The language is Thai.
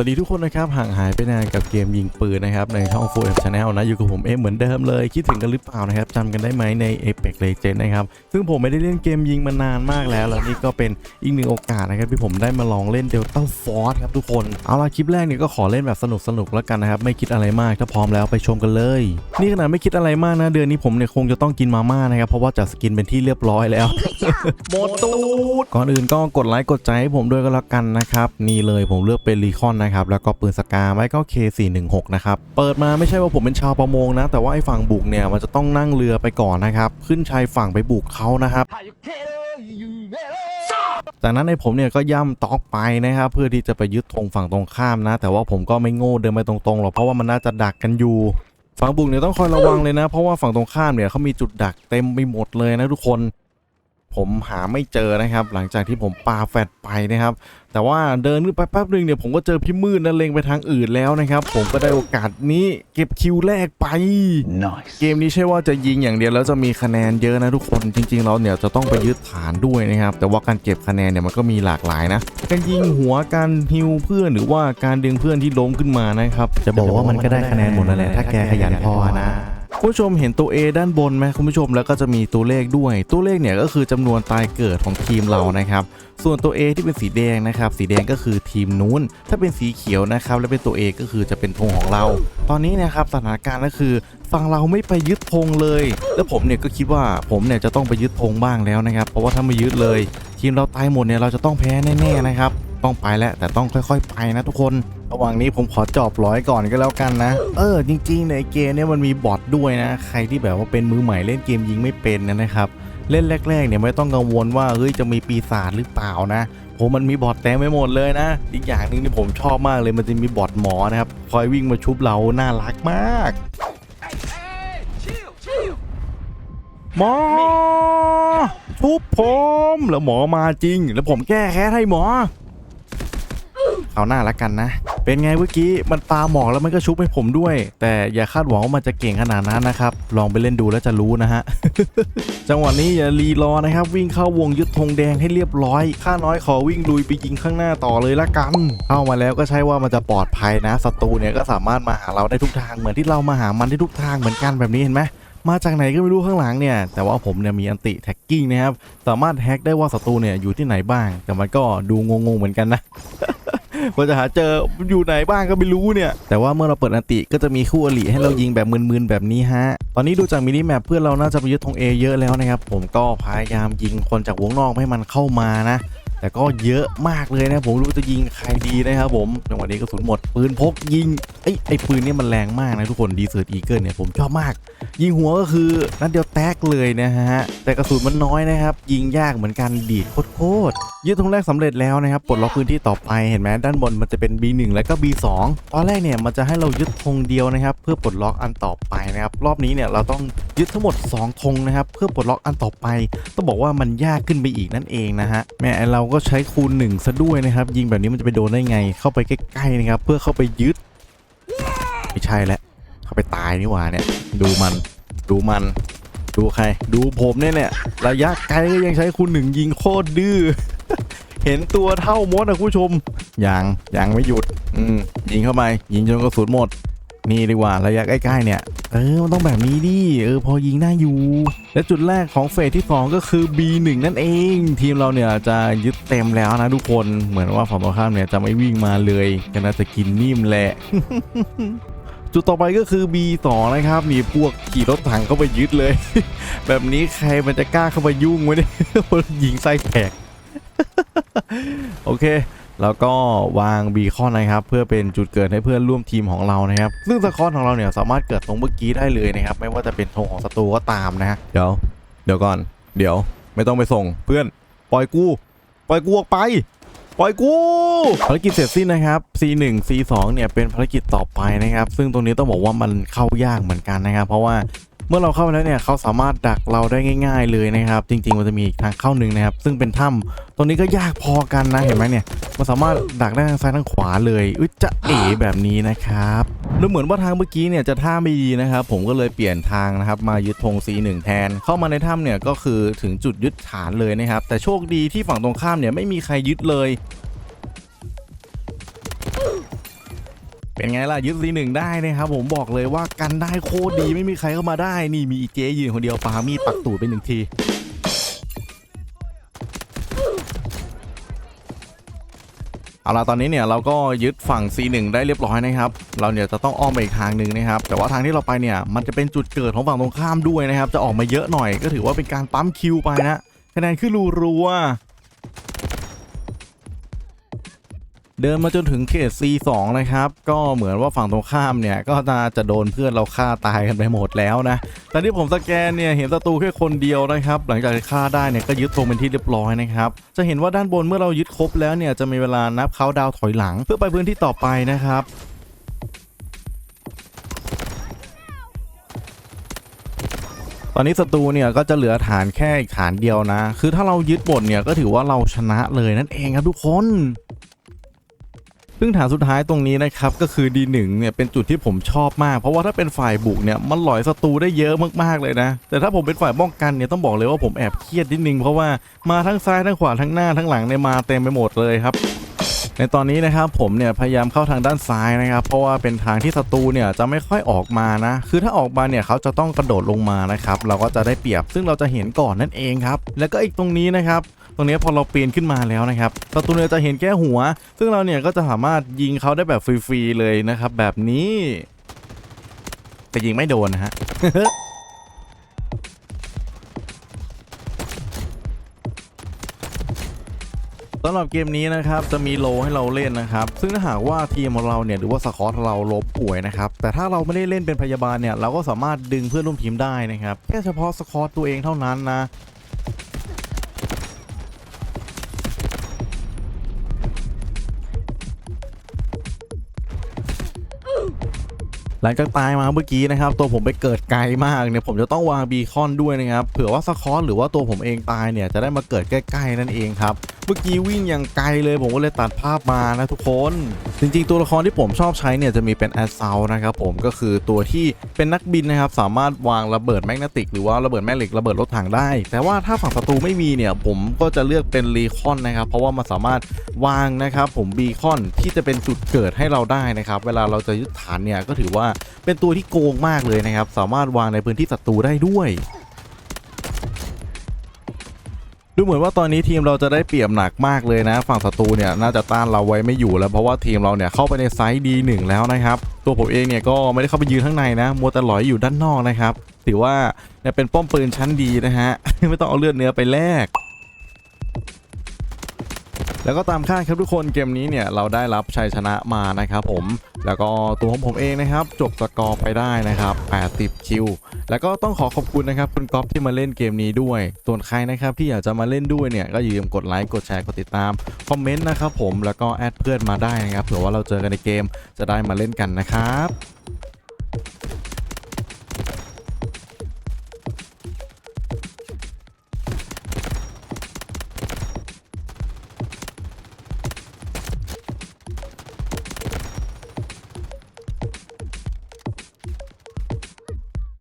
วัสดีทุกคนนะครับห่างหายไปนานกับเกมยิงปืนนะครับในช่อง Full M Channel นะอยู่กับผมเอมเหมือนเดิมเลย คิดถึงกันหรือเปล่านะครับจำกันได้ไหมใน Apex Legends นะครับซึ่งผมไม่ได้เล่นเกมยิงมานานมากแล้ว แล้วนี่ก็เป็นอีกหนึ่งโอกาสนะครับที่ผมได้มาลองเล่น Delta Force ครับทุกคนเอาล่ะคลิปแรกเนี่ยก็ขอเล่นแบบสนุกสนุกๆแล้วกันนะครับไม่คิดอะไรมากถ้าพร้อมแล้วไปชมกันเลย นี่ขนาดไม่คิดอะไรมากนะเดือนนี้ผมเนี่ยคงจะต้องกินมาม่านะครับเพราะว่าจัดสกินเป็นที่เรียบร้อยแล้วหมดตูดก่อนอื่นก็กดไลค์กดใจให้ผมด้วยก็แล้วกันนะครับนี่เลยผมเลือกเป็นรีคอนนะครับแล้วก็ปืนสกาไม่ก็ K416 นะครับเปิดมาไม่ใช่ว่าผมเป็นชาวประมงนะ แต่ว่าไอ้ฝั่งบุกเนี่ยมันจะต้องนั่งเรือไปก่อนนะครับขึ้นชายฝั่งไปบุกเขานะครับจากนั้นไอ้ผมเนี่ยก็ย่ำตอกไปนะครับเพื่อที่จะไปยึดธงฝั่งตรงข้ามนะ แต่ว่าผมก็ไม่โง่เดินไปตรงๆหรอกเพราะว่ามันน่าจะดักกันอยู่ ฝั่งบุกเนี่ยต้องคอยระวังเลยนะ เพราะว่าฝั่งตรงข้ามเนี่ยเขามีจุดดักเต็มไปหมดเลยนะทุกคน ผมหาไม่เจอนะครับ หลังจากที่ผมปาแฟดไปนะครับ แต่ว่าเดินขึ้นไปแป๊บหนึ่งเนี่ยผมก็เจอพี่มืดนั่นเลงไปทางอื่นแล้วนะครับ ผมก็ได้โอกาสนี้เก็บคิวแรกไป Nice. เกมนี้ใช่ว่าจะยิงอย่างเดียวแล้วจะมีคะแนนเยอะนะทุกคนจริง ๆ เราเนี่ยจะต้องไปยึดฐานด้วยนะครับ แต่ว่าการเก็บคะแนนเนี่ยมันก็มีหลากหลายนะการยิงหัวการฮิวเพื่อนหรือว่าการดึงเพื่อนที่ล้มขึ้นมานะครับจะบอกว่ามันก็ได้คะแนนหมดนั่นแหละถ้าแกขยันพอนะ คุณผู้ชมเห็นตัว A ด้านบนไหมคุณผู้ชมแล้วก็จะมีตัวเลขด้วย ตัวเลขเนี่ยก็คือจำนวนตายเกิดของทีมเรานะครับ ส่วนตัว A ที่เป็นสีแดงนะครับ สีแดงก็คือทีมนู้น ถ้าเป็นสีเขียวนะครับ และเป็นตัว A ก็คือจะเป็นธงของเรา ตอนนี้นะครับสถานการณ์ก็คือฝั่งเราไม่ไปยึดธงเลย แล้วผมเนี่ยก็คิดว่าผมเนี่ยจะต้องไปยึดธงบ้างแล้วนะครับ เพราะว่าถ้าไม่ยึดเลย ทีมเราตายหมดเนี่ยเราจะต้องแพ้แน่ๆนะครับต้องไปแล้วแต่ต้องค่อย ๆ ไปนะทุกคน ระหว่างนี้ผมขอจอบร้อยก่อนก็แล้วกันนะ เออ จริงๆ ในเกมเนี่ยมันมีบอทด้วยนะ ใครที่แบบว่าเป็นมือใหม่เล่นเกมยิงไม่เป็นนะครับเล่นแรกๆเนี่ยไม่ต้องกังวลว่าเฮ้ยจะมีปีศาจหรือเปล่านะผมมันมีบอทเต็มไปหมดเลยนะ อีกอย่างหนึ่งที่ผมชอบมากเลยมันจะมีบอทหมอนะครับคอยวิ่งมาชุบเราน่ารักมากหมอชุบผมแล้วหมอมาจริง แล้วผมแก้แค้นให้หมอเอาหน้าละกันนะ เป็นไงเมื่อกี้มันปาหมอกแล้วมันก็ชุบให้ผมด้วย แต่อย่าคาดหวังว่ามันจะเก่งขนาดนั้นนะครับ ลองไปเล่นดูแล้วจะรู้นะฮะ จังหวะนี้อย่ารีรอนะครับ วิ่งเข้าวงยึดธงแดงให้เรียบร้อย ข้าน้อยขอวิ่งลุยไปยิงข้างหน้าต่อเลยละกันเข้ามาแล้วก็ใช่ว่ามันจะปลอดภัยนะศัตรูเนี่ยก็สามารถมาหาเราได้ทุกทางเหมือนที่เรามาหามันได้ทุกทางเหมือนกันแบบนี้เห็นไหมมาจากไหนก็ไม่รู้ข้างหลังเนี่ย แต่ว่าผมเนี่ยมีอันติแท็กกิ้งนะครับ สามารถแฮ็กได้ว่าศัตรูเนี่ยอยู่ที่ไหนบ้าง แต่มันก็ดูงงๆเหมือนกันนะ กว่าจะหาเจออยู่ไหนบ้างก็ไม่รู้เนี่ย แต่ว่าเมื่อเราเปิดอันติก็จะมีคู่อริให้เรายิงแบบมึนๆแบบนี้ฮะ ตอนนี้ดูจากมินิแมปเพื่อนเราน่าจะไปยึดธงเอเยอะแล้วนะครับ ผมก็พยายามยิงคนจากวงนอกให้มันเข้ามานะ แต่ก็เยอะมากเลยนะผมรู้จะยิงใครดีนะครับผมจังหวะนี้กระสุนหมด ปืนพกยิงไอ้ไอ้ปืนนี่มันแรงมากนะทุกคนดีเซอร์อีเกิลเนี่ยผมชอบมาก ยิงหัวก็คือนัดเดียวแตกเลยนะฮะ แต่กระสุนมันน้อยนะครับ ยิงยากเหมือนกันดีดโคตรยึดธงแรกสำเร็จแล้วนะครับปลดล็อกพื้นที่ต่อไปเห็นไหมด้านบนมันจะเป็น B1 แล้วก็ B2 ตอนแรกเนี่ยมันจะให้เรายึดธงเดียวนะครับ เพื่อปลดล็อกอันต่อไปนะครับรอบนี้เนี่ยเราต้อง ยึดทั้งหมด 2 ธงนะครับ เพื่อปลดล็อกอันต่อไป ต้องบอกว่ามันยากขึ้นไปอีกนั่นเองนะฮะแม่เราก็ใช้คูณหนึ่งซะด้วยนะครับ ยิงแบบนี้มันจะไปโดนได้ไง เข้าไปใกล้ๆนะครับ เพื่อเข้าไปยึด ไม่ใช่แล้วเข้าไปตายนี่หว่าเนี่ย ดูมัน ดูมัน ดูใคร ดูผมเนี่ยเนี่ยระยะไกลก็ยังใช้คูณหนึ่งยิงโคตรดื้อเห็นตัวเท่ามดนะคุณผู้ชมยังยังไม่หยุด อืมยิงเข้าไปยิงจนกระสุนหมด นี่ดีกว่าระยะใกล้ๆเนี่ย เออมันต้องแบบนี้ดิเออพอยิงได้อยู่ และจุดแรกของเฟสที่ 2 ก็คือ B1 นั่นเอง ทีมเราเนี่ยจะยึดเต็มแล้วนะทุกคนเหมือนว่าฝั่งตรงข้ามเนี่ยจะไม่วิ่งมาเลยก็น่าจะกินนิ่มแหละจุดต่อไปก็คือ B2 นะครับนี่พวกขี่รถถังเข้าไปยึดเลย แบบนี้ใครมันจะกล้าเข้าไปยุ่งไวะเนี่ยยิงไส้แตกโอเค แล้วก็วางบีคอนนะครับ เพื่อเป็นจุดเกิดให้เพื่อนร่วมทีมของเรานะครับ ซึ่งสคอนของเราเนี่ยสามารถเกิดตรงเมื่อกี้ได้เลยนะครับ ไม่ว่าจะเป็นธงของศัตรูก็ตามนะฮะเดี๋ยวเดี๋ยวก่อน เดี๋ยวไม่ต้องไปส่งเพื่อนปล่อยกูปล่อยกูออกไปปล่อยกูภารกิจเสร็จสิ้นนะครับ C1 C2 เนี่ยเป็นภารกิจต่อไปนะครับ ซึ่งตรงนี้ต้องบอกว่ามันเข้ายากเหมือนกันนะครับ เพราะว่า เมื่อเราเข้าไปแล้วเนี่ยเขาสามารถดักเราได้ง่าย ๆ เลยนะครับ จริง ๆ มันจะมีอีกทางเข้าหนึ่งนะครับ ซึ่งเป็นถ้ำตรงนี้ก็ยากพอกันนะเห็นไหมเนี่ยมันสามารถดักได้ทางซ้ายทางขวาเลยอุ้ยจะเอ๋แบบนี้นะครับแล้วเหมือนว่าทางเมื่อกี้เนี่ยจะท่าไม่ดีนะครับ ผมก็เลยเปลี่ยนทางนะครับ มายึดธง C1 แทน เข้ามาในถ้ำเนี่ยก็คือถึงจุดยึดฐานเลยนะครับ แต่โชคดีที่ฝั่งตรงข้ามเนี่ยไม่มีใครยึดเลย เป็นไงล่ะยึดซีหนึ่งได้นะครับผมบอกเลยว่ากันได้โคตรดีไม่มีใครเข้ามาได้นี่มีอีเจยืนคนเดียวปามีดปักตูดไปหนึ่งทีเอาล่ะตอนนี้เนี่ยเราก็ยึดฝั่ง C1 ได้เรียบร้อยนะครับ เราเนี่ยจะต้องอ้อมไปอีกทางหนึ่งนะครับ แต่ว่าทางที่เราไปเนี่ยมันจะเป็นจุดเกิดของฝั่งตรงข้ามด้วยนะครับ จะออกมาเยอะหน่อยก็ถือว่าเป็นการปั๊มคิวไปนะ คะแนนขึ้นรัวๆ เดินมาจนถึงเขต C2 นะครับ ก็เหมือนว่าฝั่งตรงข้ามเนี่ย ก็น่าจะโดนเพื่อนเราฆ่าตายกันไปหมดแล้วนะ แต่ที่ผมสแกนเนี่ย เห็นศัตรูแค่คนเดียวนะครับ หลังจากฆ่าได้เนี่ย ก็ยึดธงเป็นที่เรียบร้อยนะครับ จะเห็นว่าด้านบนเมื่อเรายึดครบแล้วเนี่ย จะมีเวลานับเขาดาวถอยหลัง เพื่อไปพื้นที่ต่อไปนะครับตอนนี้ศัตรูเนี่ยก็จะเหลือฐานแค่อีกฐานเดียวนะ คือถ้าเรายึดหมดเนี่ยก็ถือว่าเราชนะเลยนั่นเองครับทุกคน ซึ่งฐานสุดท้ายตรงนี้นะครับก็คือ D1 เนี่ยเป็นจุดที่ผมชอบมาก เพราะว่าถ้าเป็นฝ่ายบุกเนี่ยมันหลอยศัตรูได้เยอะมากๆเลยนะ แต่ถ้าผมเป็นฝ่ายป้องกันเนี่ยต้องบอกเลยว่าผมแอบเครียดนิดนึงเพราะว่ามาทั้งซ้ายทั้งขวาทั้งหน้าทั้งหลังเนี่ยมาเต็มไปหมดเลยครับในตอนนี้นะครับผมเนี่ยพยายามเข้าทางด้านซ้ายนะครับ เพราะว่าเป็นทางที่ศัตรูเนี่ยจะไม่ค่อยออกมานะ คือถ้าออกมาเนี่ยเขาจะต้องกระโดดลงมานะครับ เราก็จะได้เปรียบซึ่งเราจะเห็นก่อนนั่นเองครับ แล้วก็อีกตรงนี้นะครับ ตรงนี้พอเราปีนขึ้นมาแล้วนะครับศัตรูเนี่ยจะเห็นแค่หัว ซึ่งเราเนี่ยก็จะสามารถยิงเขาได้แบบฟรีๆเลยนะครับ แบบนี้แต่ยิงไม่โดนนะฮะสำหรับเกมนี้นะครับจะมีโลให้เราเล่นนะครับ ซึ่งถ้าหากว่าทีมของเราเนี่ยหรือว่าสกอตเราลบป่วยนะครับ แต่ถ้าเราไม่ได้เล่นเป็นพยาบาลเนี่ยเราก็สามารถดึงเพื่อนร่วมทีมได้นะครับ แค่เฉพาะสกอตตัวเองเท่านั้นนะ หลังจากตายมาเมื่อกี้นะครับ ตัวผมไปเกิดไกลมากเนี่ยผมจะต้องวางบีคอนด้วยนะครับเผื่อว่าสคอตหรือว่าตัวผมเองตายเนี่ยจะได้มาเกิดใกล้ๆนั่นเองครับ เมื่อกี้วิ่งอย่างไกลเลยผมก็เลยตัดภาพมานะทุกคน จริงๆ ตัวละครที่ผมชอบใช้เนี่ยจะมีเป็นแอสเซลนะครับผมก็คือตัวที่เป็นนักบินนะครับสามารถวางระเบิดแมกนติกหรือว่าระเบิดแม่เหล็กระเบิดรถถังได้ แต่ว่าถ้าฝั่งศัตรูไม่มีเนี่ยผมก็จะเลือกเป็นรีคอนนะครับเพราะว่ามันสามารถวางนะครับผมบีคอนที่จะเป็นจุดเกิดให้เราได้นะครับเวลาเราจะยึดฐานเนี่ยก็ถือว่าเป็นตัวที่โกงมากเลยนะครับสามารถวางในพื้นที่ศัตรูได้ด้วย ดูเหมือนว่าตอนนี้ทีมเราจะได้เปรียบหนักมากเลยนะ ฝั่งศัตรูเนี่ยน่าจะต้านเราไว้ไม่อยู่แล้วเพราะว่าทีมเราเนี่ยเข้าไปในไซส์ดีหนึ่งแล้วนะครับ ตัวผมเองเนี่ยก็ไม่ได้เข้าไปยืนข้างในนะมัวแต่ลอยอยู่ด้านนอกนะครับถือว่าเนี่ยเป็นป้อมปืนชั้นดีนะฮะไม่ต้องเอาเลือดเนื้อไปแลก แล้วก็ตามคาดครับทุกคนเกมนี้เนี่ยเราได้รับชัยชนะมานะครับผมแล้วก็ตัวของผมเองนะครับ จบสกอร์ไปได้นะครับ80คิวแล้วก็ต้องขอขอบคุณนะครับคุณก๊อฟที่มาเล่นเกมนี้ด้วยส่วนใครนะครับที่อยากจะมาเล่นด้วยเนี่ยก็อย่าลืมกดไลค์กดแชร์กดติดตามคอมเมนต์นะครับผมแล้วก็แอดเพื่อนมาได้นะครับเผื่อว่าเราเจอกันในเกมจะได้มาเล่นกันนะครับ